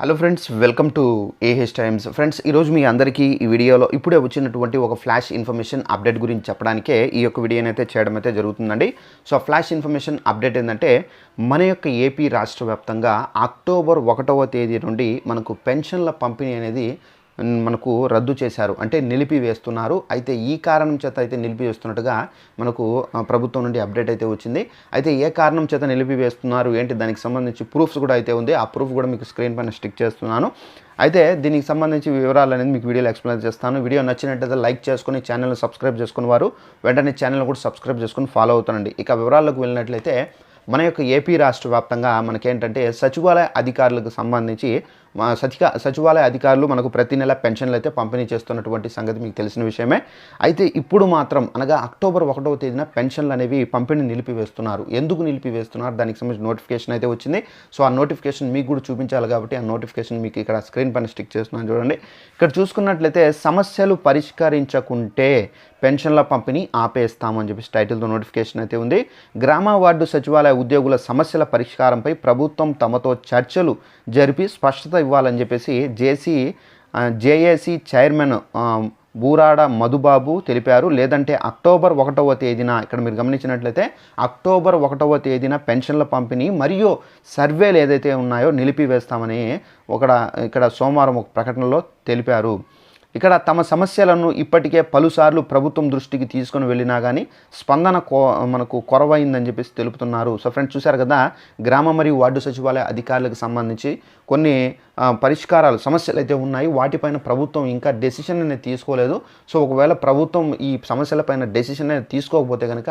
Hello friends welcome to AH Times friends ఈరోజు మీ అందరికీ ఈ వీడియోలో ఇప్పుడే వచ్చినటువంటి ఒక ఫ్లాష్ ఇన్ఫర్మేషన్ అప్డేట్ గురించి చెప్పడానికే ఈ యొక్క వీడియోని అయితే చేయడం అయితే జరుగుతుందండి. సో ఫ్లాష్ ఇన్ఫర్మేషన్ అప్డేట్ ఏంటంటే మన యొక్క ఏపీ రాష్ట్ర వ్యాప్తంగా అక్టోబర్ ఒకటవ తేదీ నుండి మనకు పెన్షన్ల పంపిణీ అనేది మనకు రద్దు చేశారు. అంటే నిలిపివేస్తున్నారు. అయితే ఈ కారణం చేత అయితే నిలిపివేస్తున్నట్టుగా మనకు ప్రభుత్వం నుండి అప్డేట్ అయితే వచ్చింది. అయితే ఏ కారణం చేత నిలిపివేస్తున్నారు? ఏంటి? దానికి సంబంధించి ప్రూఫ్స్ కూడా అయితే ఉంది. ఆ ప్రూఫ్ కూడా మీకు స్క్రీన్ పైన స్టిక్ చేస్తున్నాను. అయితే దీనికి సంబంధించి వివరాలు అనేది మీకు వీడియోలో ఎక్స్ప్లెయిన్ చేస్తాను. వీడియో నచ్చినట్టయితే లైక్ చేసుకుని ఛానల్ని సబ్స్క్రైబ్ చేసుకుని వారు వెంటనే ఛానల్ కూడా సబ్స్క్రైబ్ చేసుకుని ఫాలో అవుతానండి. ఇక వివరాల్లోకి వెళ్ళినట్లయితే మన యొక్క ఏపీ రాష్ట్ర వ్యాప్తంగా మనకేంటంటే సచివాలయ అధికారులకు సంబంధించి సచిక సచివాలయ అధికారులు మనకు ప్రతి నెల పెన్షన్లు అయితే పంపిణీ చేస్తున్నటువంటి సంగతి మీకు తెలిసిన విషయమే. అయితే ఇప్పుడు మాత్రం అనగా అక్టోబర్ ఒకటవ తేదీన పెన్షన్లు అనేవి పంపిణీ నిలిపివేస్తున్నారు. ఎందుకు నిలిపివేస్తున్నారు? దానికి సంబంధించి నోటిఫికేషన్ అయితే వచ్చింది. సో ఆ నోటిఫికేషన్ మీకు కూడా చూపించాలి కాబట్టి ఆ నోటిఫికేషన్ మీకు ఇక్కడ స్క్రీన్ పైన స్టిక్ చేస్తున్నాను చూడండి. ఇక్కడ చూసుకున్నట్లయితే సమస్యలు పరిష్కరించకుంటే పెన్షన్ల పంపిణీ ఆపేస్తామని చెప్పేసి టైటిల్తో నోటిఫికేషన్ అయితే ఉంది. గ్రామ వార్డు సచివాలయ ఉద్యోగుల సమస్యల పరిష్కారంపై ప్రభుత్వం తమతో చర్చలు జరిపి స్పష్టత ఇవ్వాలని చెప్పేసి JC JAC chairman Burada Madhubabu తెలిపారు. లేదంటే అక్టోబర్ ఒకటవ తేదీన ఇక్కడ మీరు గమనించినట్లయితే అక్టోబర్ ఒకటవ తేదీన పెన్షన్ల పంపిణీ మరియు సర్వేలు ఏదైతే ఉన్నాయో నిలిపివేస్తామని ఒక ఇక్కడ సోమవారం ఒక ప్రకటనలో తెలిపారు. ఇక్కడ తమ సమస్యలను ఇప్పటికే పలుసార్లు ప్రభుత్వం దృష్టికి తీసుకొని వెళ్ళినా కానీ స్పందన కో మనకు కొరవైందని చెప్పేసి తెలుపుతున్నారు. సో ఫ్రెండ్స్ చూశారు కదా గ్రామ మరియు వార్డు సచివాలయ అధికారులకు సంబంధించి కొన్ని పరిష్కారాలు సమస్యలు అయితే ఉన్నాయి. వాటిపైన ప్రభుత్వం ఇంకా డెసిషన్ అనేది తీసుకోలేదు. సో ఒకవేళ ప్రభుత్వం ఈ సమస్యలపైన డెసిషన్ అనేది తీసుకోకపోతే కనుక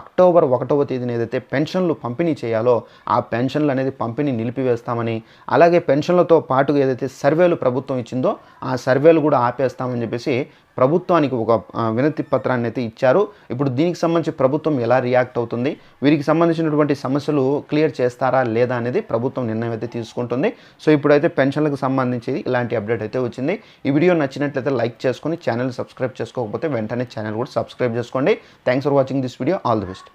అక్టోబర్ ఒకటవ తేదీన ఏదైతే పెన్షన్లు పంపిణీ చేయాలో ఆ పెన్షన్లు అనేది పంపిణీ నిలిపివేస్తామని అలాగే పెన్షన్లతో పాటుగా ఏదైతే సర్వేలు ప్రభుత్వం ఇచ్చిందో ఆ సర్వేలు కూడా ఆపేస్తామని చెప్పేసి ప్రభుత్వానికి ఒక వినతి పత్రాన్ని అయితే ఇచ్చారు. ఇప్పుడు దీనికి సంబంధించి ప్రభుత్వం ఎలా రియాక్ట్ అవుతుంది? వీరికి సంబంధించినటువంటి సమస్యలు క్లియర్ చేస్తారా లేదా అనేది ప్రభుత్వం నిర్ణయం అయితే తీసుకుంటుంది. సో ఇప్పుడైతే పెన్షన్లకు సంబంధించి ఇలాంటి అప్డేట్ అయితే వచ్చింది. ఈ వీడియో నచ్చినట్లయితే లైక్ చేసుకొని ఛానల్ సబ్స్క్రైబ్ చేసుకోకపోతే వెంటనే ఛానల్ కూడా సబ్స్క్రైబ్ చేసుకోండి. Thanks for watching this video all the best